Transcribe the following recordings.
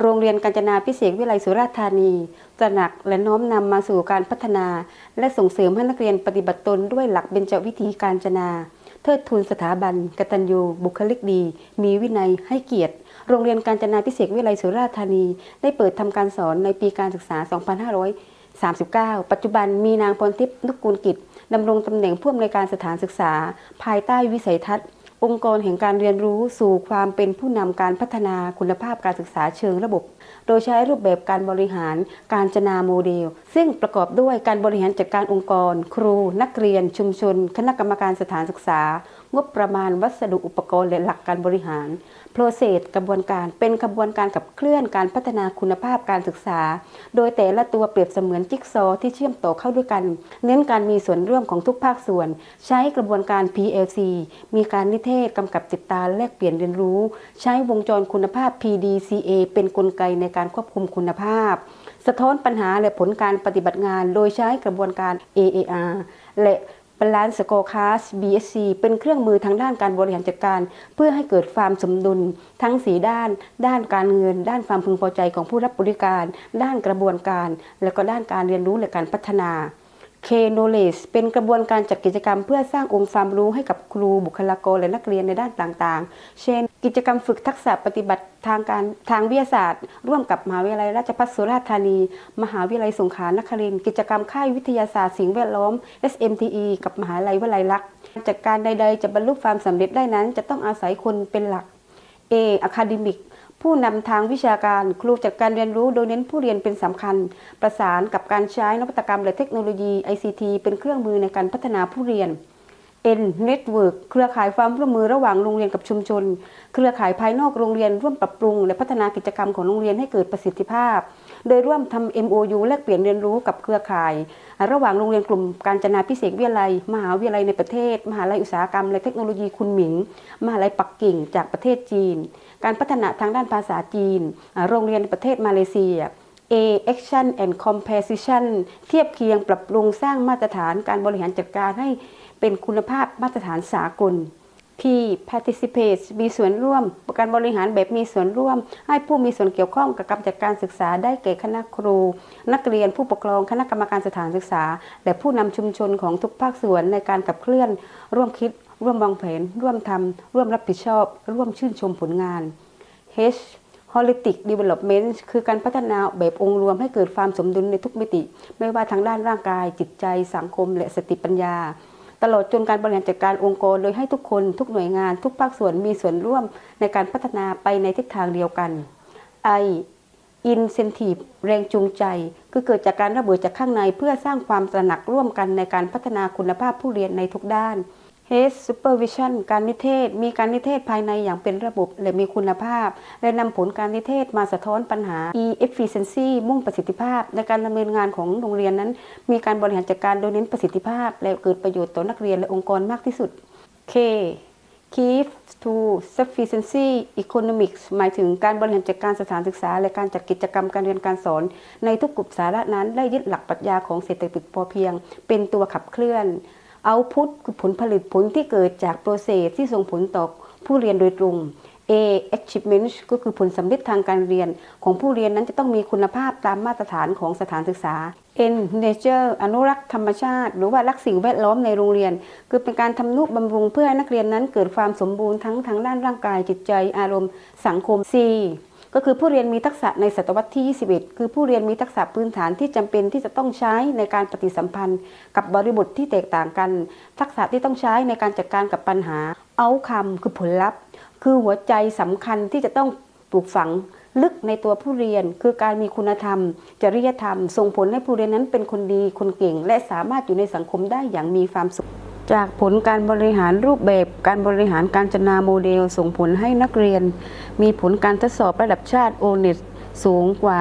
โรงเรียนกาญจนาพิเศษวิไลสุราษฎร์ธานีตระหนักและน้อมนำมาสู่การพัฒนา และส่งเสริมให้นักเรียนปฏิบัติตนด้วยหลักเบญจวิธีการจนา เทิดทูนสถาบัน กตัญญูบุคลิกดี มีวินัยให้เกียรติ โรงเรียนการจนาพิเศษวิไลสุราษฎร์ธานี ได้เปิดทำการสอนในปีการศึกษา 2539 ปัจจุบันมีนางพรทิพย์นุกูลกิจดำรงตำแหน่งผู้อำนวยการสถานศึกษา ภายใต้วิสัยทัศน์ องค์กรแห่งการเรียนรู้สู่ความเป็นผู้นำการพัฒนาคุณภาพการศึกษาเชิงระบบ โดยใช้รูปแบบการบริหารการจนาโมเดล ซึ่งประกอบด้วยการบริหารจัดการองค์กร ครู นักเรียน ชุมชน คณะกรรมการสถานศึกษา งบประมาณวัสดุอุปกรณ์และหลักการบริหาร process กระบวนการเป็นกระบวนการขับเคลื่อนการพัฒนาคุณภาพการศึกษา โดยแต่ละตัวเปรียบเสมือนจิ๊กซอที่เชื่อมต่อเข้าด้วยกัน เน้นการมีส่วนร่วมของทุกภาคส่วน ใช้กระบวนการ PLC มีการนิเทศกำกับติดตามแลกเปลี่ยนเรียนรู้ ใช้วงจรคุณภาพ PDCA เป็นกลไกในการควบคุมคุณภาพ สะท้อนปัญหาและผลการปฏิบัติงาน โดยใช้กระบวนการ AAR และ Balance Scorecard BSC เป็นเครื่องมือทางด้านการบริหารจัดการ เพื่อให้เกิดความสมดุล ทั้งสีด้าน ด้านการเงิน ด้านความพึงพอใจของผู้รับบริการ ด้านกระบวนการ และก็ด้านการเรียนรู้และการพัฒนา K Knowledge เป็นกระบวนการจัดกิจกรรมเพื่อสร้างองค์ความรู้ให้กับครูบุคลากรและนักเรียนในด้านต่างๆ เช่น กิจกรรมฝึกทักษะปฏิบัติทางการทางวิทยาศาสตร์ ร่วมกับมหาวิทยาลัยราชภัฏสุราษฎร์ธานี มหาวิทยาลัยสงขลานครินทร์กิจกรรมค่ายวิทยาศาสตร์สิ่งแวดล้อม SMTE กับมหาวิทยาลัยวลัยลักษณ์จัดการใดๆ จะบรรลุความสำเร็จได้นั้น จะต้องอาศัยคนเป็นหลัก A Academic ผู้นำทางวิชาการครูจัดการเรียนรู้โดยเน้นผู้เรียนเป็นสำคัญ ประสานกับการใช้นวัตกรรมและเทคโนโลยี ICT เป็นเครื่องมือในการพัฒนาผู้เรียน N Network เครือข่ายความร่วมมือระหว่างโรงเรียนกับชุมชน เครือข่ายภายนอกโรงเรียนร่วมปรับปรุง และพัฒนากิจกรรมของโรงเรียนให้เกิดประสิทธิภาพ โดยร่วมทำ MOU แลกเปลี่ยนเรียนรู้กับเครือข่าย ระหว่างโรงเรียนกลุ่มการจนาพิเศษวิทยาลัย มหาวิทยาลัยในประเทศ มหาลัยอุตสาหกรรมและเทคโนโลยีคุณหมิง มหาลัยปักกิ่ง จากประเทศจีน การพัฒนาทางด้านภาษาจีน โรงเรียนในประเทศมาเลเซีย A Action and Composition เทียบเคียงปรับปรุงสร้างมาตรฐานการบริหารจัดการให้ เป็นคุณภาพมาตรฐานสากล P participate มีส่วนร่วมการบริหารแบบมีส่วนร่วม ให้ผู้มีส่วนเกี่ยวข้องกับการจัดการศึกษาได้แก่คณะครู นักเรียนผู้ปกครองคณะกรรมการสถานศึกษา และผู้นำชุมชนของทุกภาคส่วนในการขับเคลื่อน ร่วมคิด ร่วมวางแผน ร่วมทำร่วมรับผิดชอบ ร่วมชื่นชมผลงาน H Holistic Development คือการพัฒนาแบบองค์รวมให้เกิดความสมดุลในทุกมิติ ไม่ว่าทางด้านร่างกาย จิตใจ สังคม และสติปัญญา ตลอดจนการบริหารจัดการองค์กร โดยให้ทุกคนทุกหน่วยงาน ทุกภาคส่วนมีส่วนร่วมในการพัฒนาไปในทิศทางเดียวกัน I Incentive แรงจูงใจ คือเกิดจากการระเบิดจากข้างในเพื่อสร้างความตระหนักร่วมกันในการพัฒนาคุณภาพผู้เรียนในทุกด้าน h e Supervision การนิเทศ มีการนิเทศภายในอย่างเป็นระบบและมีคุณภาพ และนำผลการนิเทศมาสะท้อนปัญหา E Efficiency มุ่งประสิทธิภาพ ในการดำเนินงานของโรงเรียนนั้น มีการบริหารจัดการโดยเน้นประสิทธิภาพ และเกิดประโยชน์ต่อนักเรียนและองค์กรมากที่สุด K Keep to Sufficiency Economics หมายถึงการบริหารจัดการสถานศึกษา และการจัดกิจกรรมการเรียนการสอน ในทุกกลุ่มสาระนั้นได้ยึดหลักปรัชญาของเศรษฐกิจพอเพียง เป็นตัวขับเคลื่อน เอาพุตคือผลผลิตผลที่เกิดจากโปรเซสที่ส่งผลต่อผู้เรียนโดยตรง A achievement ก็คือผลสำเร็จทางการเรียน ของผู้เรียนนั้นจะต้องมีคุณภาพตามมาตรฐานของสถานศึกษา N nature อนุรักษ์ธรรมชาติ หรือว่ารักสิ่งแวดล้อมในโรงเรียน คือเป็นการทำนุบำรุงเพื่อให้นักเรียนนั้นเกิดความสมบูรณ์ทั้งทางด้านร่างกายจิตใจอารมณ์ สังคม C ก็คือผู้เรียนมีทักษะในศตวรรษที่ 21 คือผู้เรียนมีทักษะพื้นฐานที่จำเป็นที่จะต้องใช้ในการปฏิสัมพันธ์ กับบริบทที่แตกต่างกัน ทักษะที่ต้องใช้ในการจัดการกับปัญหา เอาคำคือผลลัพธ์ คือหัวใจสำคัญที่จะต้องปลูกฝังลึกในตัวผู้เรียนคือการมีคุณธรรม จริยธรรม ส่งผลให้ผู้เรียนนั้นเป็นคนดีคนเก่ง และสามารถอยู่ในสังคมได้อย่างมีความสุข จากผลการบริหารรูปแบบการบริหารการจนาโมเดลส่งผลให้นักเรียน มีผลการทดสอบระดับชาติโอเนสสูงกว่า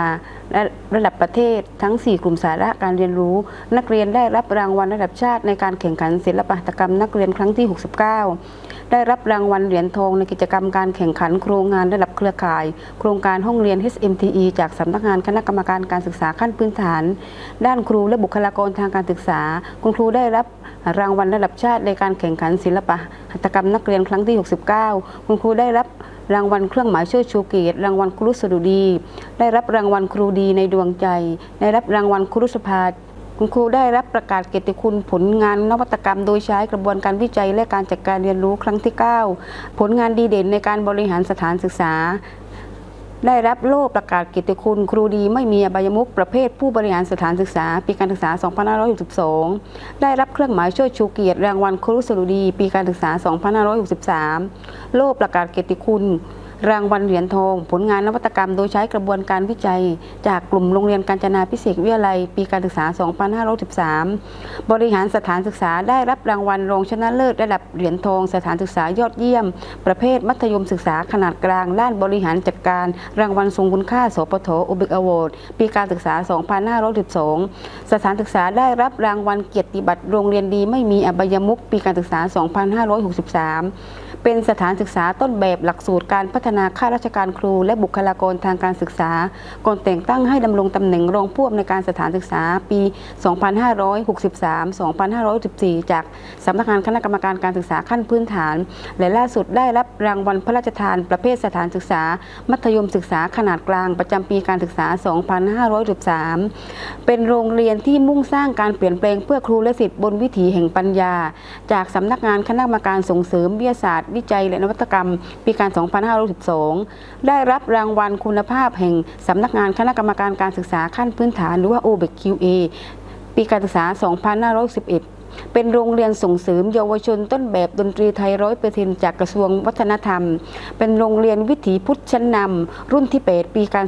ระดับประเทศทั้ง 4 กลุ่มสาระการเรียนรู้ นักเรียนได้รับรางวัลระดับชาติในการแข่งขันศิลปะตกรรมนักเรียนครั้งที่ 69 ได้รับรางวัลเหรียญทองในกิจกรรมการแข่งขันโครงงานระดับเครือข่าย โครงการห้องเรียน HMTE จากสำนักงานคณะกรรมการการศึกษาขั้นพื้นฐาน ด้านครูและบุคลากรทางการศึกษา คุณครูได้รับรางวัลระดับชาติในการแข่งขันศิลปะหัตถกรรมนักเรียนครั้งที่ 69 คุณครูได้รับรางวัลเครื่องหมายเช่วยชูเกียรติรางวัลครุสดุดี ได้รับรางวัลครูดีในดวงใจ ได้รับรางวัลครุสภา คุณครูได้รับประกาศเกียรติคุณผลงานนวัตกรรม โดยใช้กระบวนการวิจัยและการจัดการเรียนรู้ครั้งที่ 9 ผลงานดีเด่นในการบริหารสถานศึกษา ได้รับโล่ประกาศเกียรติคุณครูดีไม่มีอบายมุขประเภทผู้บริหารสถานศึกษา ปีการศึกษา 2562 ได้รับเครื่องหมายช่วยชูเกียรติรางวัลครูสดุดี ปีการศึกษา 2563 โล่ประกาศเกียรติคุณ รางวัลเหรียญทอง ผลงานนวัตกรรมโดยใช้กระบวนการวิจัย จากกลุ่มโรงเรียนการจนาพิเศษวิทยาลัย ปีการศึกษา 2513 บริหารสถานศึกษาได้รับรางวัลรองชนะเลิศระดับเหรียญทอง สถานศึกษายอดเยี่ยม ประเภทมัธยมศึกษาขนาดกลาง ด้านบริหารจัดการ รางวัลทรงคุณค่า สปทอเบกอวอร์ดปีการศึกษา 2512 สถานศึกษาได้รับรางวัลเกียรติบัตรโรงเรียนดีไม่มีอบายมุขปีการศึกษา 2563 เป็นสถานศึกษาต้นแบบหลักสูตรการพัฒนาข้าราชการครู และบุคลากรทางการศึกษา ก่อนแต่งตั้งให้ดำรงตำแหน่งรองผู้อำนวยการสถานศึกษาปี 2563-2514 จากสำนักงานคณะกรรมการการศึกษาขั้นพื้นฐาน และล่าสุดได้รับรางวัลพระราชทานประเภทสถานศึกษา มัธยมศึกษาขนาดกลางประจำปีการศึกษา 2513 เป็นโรงเรียนที่มุ่งสร้างการเปลี่ยนแปลงเพื่อครูและศิษย์บนวิถีแห่งปัญญา จากสำนักงานคณะกรรมการส่งเสริมวิทยาศาสตร์ วิจัยและนวัตกรรม ปีการ 25 2512ได้รับรางวัลคุณภาพแห่งสำนักงานคณะกรรมการการศึกษาขั้นพื้นฐานหรือว่า OBEQ-A ปีการศึกษา 2511 เป็นโรงเรียนส่งเสริมเยาวชนต้นแบบดนตรีไทยร้อยเปอร์เซ็นจากกระทรวงวัฒนธรรม เป็นโรงเรียนวิถีพุทธชั้นนำรุ่นที่ 8 ปีการ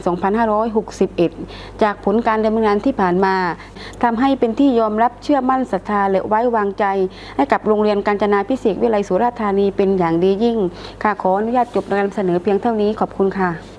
2561 จากผลการดำเนินงานที่ผ่านมาทำให้เป็นที่ยอมรับเชื่อมั่นศรัทธาและไว้วางใจ ให้กับโรงเรียนการจนาพิเศษวิไลสุราษฎร์ธานีเป็นอย่างดียิ่งค่ะขออนุญาตจบการนำเสนอเพียงเท่านี้ขอบคุณค่ะ